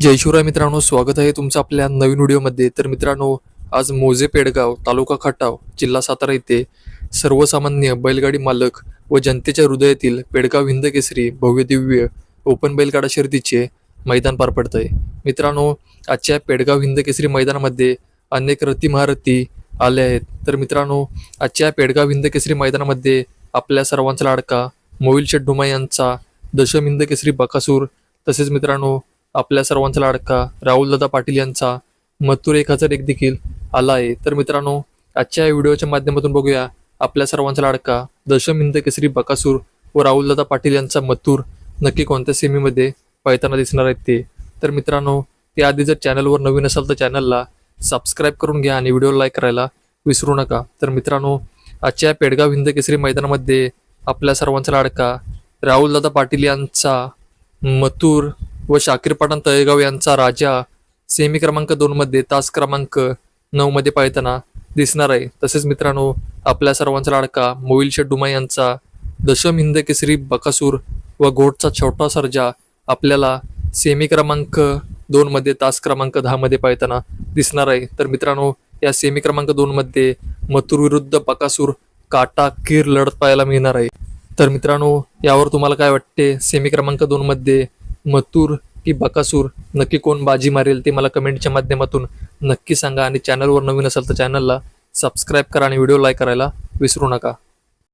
जय शिवराय मित्रांनो स्वागत आहे तुमचं आपल्या नवीन व्हिडिओमध्ये. तर मित्रांनो आज मोजे पेडगाव तालुका खटाव जिल्हा सातारा येथे सर्वसामान्य बैलगाडी मालक व जनतेच्या हृदयातील पेडगाव हिंद केसरी भव्य दिव्य ओपन बैलगाडा शर्यतीचे मैदान पार पडत आहे मित्रांनो आजच्या पेडगाव हिंद केसरी मैदानामध्ये अनेक रथी महारथी आले आहेत. तर मित्रांनो आजच्या पेडगाव हिंद केसरी मैदानामध्ये आपल्या सर्वांचा लाडका मोहिल शेठ यांचा दशम हिंद केसरी बकासूर. तसेच मित्रांनो आपल्या सर्वांचा लाडका राहुलदादा पाटील यांचा मथुर एक हजार एक देखील आला आहे. तर मित्रांनो आजच्या या व्हिडिओच्या माध्यमातून बघूया आपल्या सर्वांचा लाडका दशम हिंद केसरी बकासूर व राहुलदादा पाटील यांचा मथुर नक्की कोणत्या सेमीमध्ये पळताना दिसणार आहेत ते. तर मित्रांनो त्याआधी जर चॅनलवर नवीन असाल तर चॅनलला सबस्क्राईब करून घ्या आणि व्हिडिओ लाईक करायला विसरू नका. तर मित्रांनो आजच्या पेडगाव हिंद केसरी मैदानामध्ये आपल्या सर्वांचा लाडका राहुलदादा पाटील यांचा मथुर व शाकीर पठाण तळेगाव यांचा राजा सेमी क्रमांक दोन मध्ये तास क्रमांक नऊ मध्ये पाळताना दिसणार आहे. तसेच मित्रांनो आपल्या सर्वांचा लाडका मोईल शेठ डुमा यांचा दशम हिंद केसरी बकासूर व घोटचा छोटा सर्जा आपल्याला सेमी क्रमांक दोन मध्ये तास क्रमांक दहा मध्ये पाळताना दिसणार आहे. तर मित्रांनो या सेमी क्रमांक दोन मध्ये मथुर विरुद्ध बकासूर काटा कीर लढत पाहायला मिळणार आहे. तर मित्रांनो यावर तुम्हाला काय वाटते? सेमी क्रमांक दोन मध्ये मथूर की बकासूर? नक्की कोण बाजी मारेल ते मला कमेंटच्या माध्यमातून नक्की सांगा आणि चॅनलवर नवीन असाल तर चॅनलला सबस्क्राईब करा आणि व्हिडिओ लाईक करायला विसरू नका.